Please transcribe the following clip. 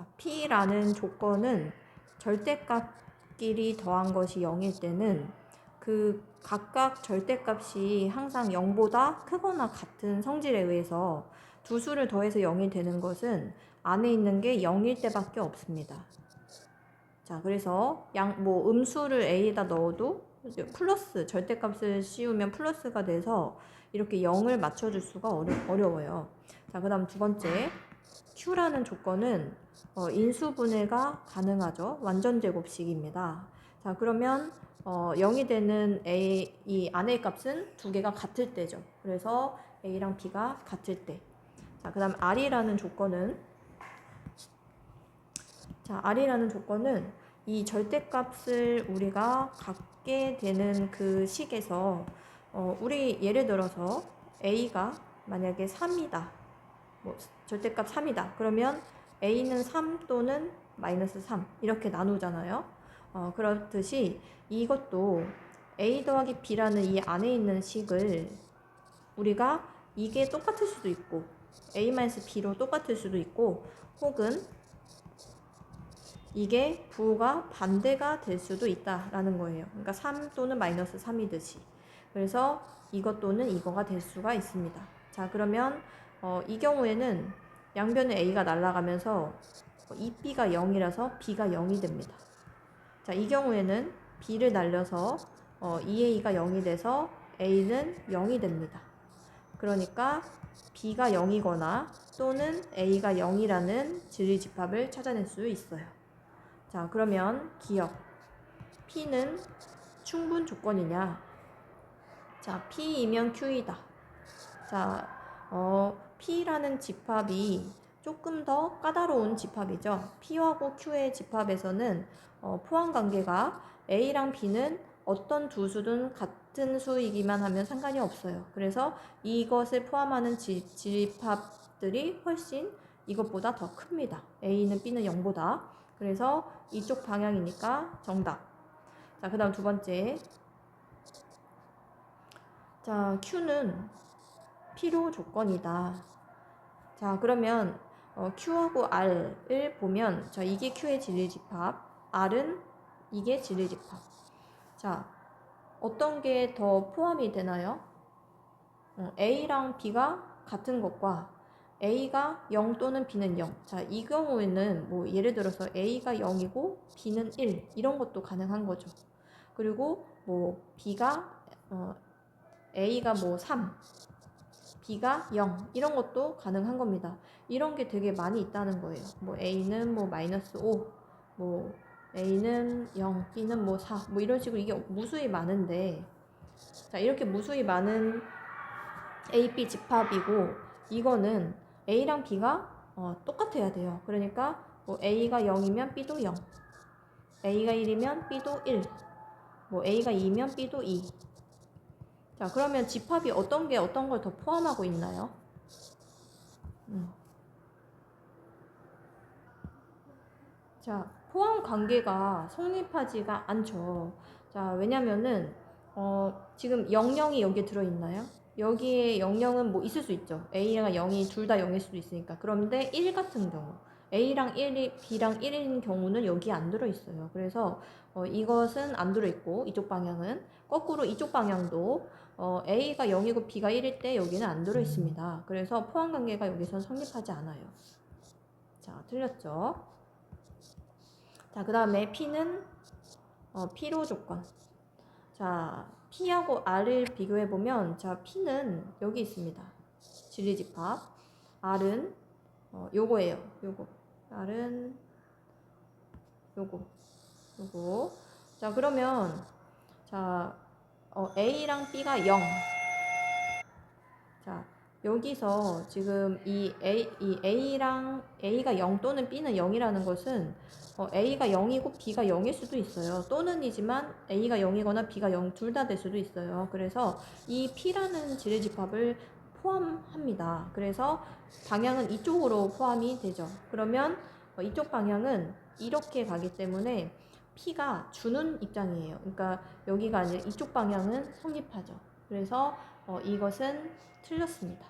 자, P라는 조건은 절대값끼리 더한 것이 0일 때는 그 각각 절대값이 항상 0보다 크거나 같은 성질에 의해서 두 수를 더해서 0이 되는 것은 안에 있는 게 0일 때밖에 없습니다. 자, 그래서 양, 뭐 음수를 A에다 넣어도 플러스, 절대값을 씌우면 플러스가 돼서 이렇게 0을 맞춰줄 수가 어려, 어려워요. 자, 그 다음 두 번째. Q라는 조건은 어, 인수분해가 가능하죠. 완전 제곱식입니다. 자, 그러면 어, 0이 되는 A, 이 안의 값은 두 개가 같을 때죠. 그래서 A랑 B가 같을 때. 자, 그 다음 R이라는 조건은 자, R이라는 조건은 이 절대값을 우리가 갖게 되는 그 식에서 어, 우리 예를 들어서 A가 만약에 3이다. 뭐 절대값 3이다. 그러면 A는 3 또는 마이너스 3 이렇게 나누잖아요. 어, 그렇듯이 이것도 A 더하기 B라는 이 안에 있는 식을 우리가 이게 똑같을 수도 있고 A-B로 똑같을 수도 있고 혹은 이게 부호가 반대가 될 수도 있다라는 거예요. 그러니까 3 또는 마이너스 3이듯이. 그래서 이것 또는 이거가 될 수가 있습니다. 자, 그러면 어, 이 경우에는 양변의 a가 날아가면서 이 b가 0이라서 b가 0이 됩니다. 자, 이 경우에는 b를 날려서 어, 2a가 0이 돼서 a는 0이 됩니다. 그러니까 b가 0이거나 또는 a가 0이라는 진리 집합을 찾아낼 수 있어요. 자, 그러면 기억. p는 충분 조건이냐? 자, p이면 q이다. 자, 어, p라는 집합이 조금 더 까다로운 집합이죠. p하고 q의 집합에서는 어, 포함 관계가 a랑 b는 어떤 두 수든 같은 수이기만 하면 상관이 없어요. 그래서 이것을 포함하는 지, 집합들이 훨씬 이것보다 더 큽니다. a는 b는 0보다. 그래서 이쪽 방향이니까 정답. 자, 그 다음 두 번째. 자, Q는 필요 조건이다. 자, 그러면 어, Q하고 R을 보면, 자, 이게 Q의 진리 집합, R은 이게 진리 집합. 자, 어떤 게 더 포함이 되나요? 어, A랑 B가 같은 것과 A가 0 또는 B는 0. 자, 이 경우에는 뭐 예를 들어서 A가 0이고 B는 1 이런 것도 가능한 거죠. 그리고 뭐 B가 어, A가 뭐 3, B가 0 이런 것도 가능한 겁니다. 이런 게 되게 많이 있다는 거예요. 뭐 A는 뭐 마이너스 5, 뭐 A는 0, B는 뭐 4, 뭐 이런 식으로 이게 무수히 많은데 자 이렇게 무수히 많은 A, B 집합이고 이거는 A랑 B가 어, 똑같아야 돼요. 그러니까 뭐 A가 0이면 B도 0, A가 1이면 B도 1, 뭐 A가 2면 B도 2. 자, 그러면 집합이 어떤 게 어떤 걸 더 포함하고 있나요? 음. 자, 포함 관계가 성립하지가 않죠. 자, 왜냐면은 어, 지금 00이 여기에 들어있나요? 여기에 00은 뭐 있을 수 있죠. A랑 0이 둘 다 0일 수도 있으니까. 그런데 1 같은 경우, A랑 1이, B랑 1인 경우는 여기에 안 들어 있어요. 그래서 어, 이것은 안 들어 있고, 이쪽 방향은. 거꾸로 이쪽 방향도 어, A가 0이고 B가 1일 때 여기는 안 들어 있습니다. 그래서 포함 관계가 여기선 성립하지 않아요. 자, 틀렸죠? 자, 그 다음에 P는 어, P로 조건. 자, P하고 R을 비교해 보면, 자, P는 여기 있습니다. 진리집합. R은 어, 요거예요. 요거. R은 요거. 요거. 자, 그러면, 자, 어, A랑 B가 0. 자, 여기서 지금 이 A, 이 A랑 A가 0 또는 B는 0이라는 것은 어, A가 0이고 B가 0일 수도 있어요. 또는이지만 A가 0이거나 B가 0 둘 다 될 수도 있어요. 그래서 이 P라는 지뢰집합을 포함합니다. 그래서 방향은 이쪽으로 포함이 되죠. 그러면 어, 이쪽 방향은 이렇게 가기 때문에 P가 주는 입장이에요. 그러니까 여기가 아니라 이쪽 방향은 성립하죠. 그래서 어, 이것은 틀렸습니다.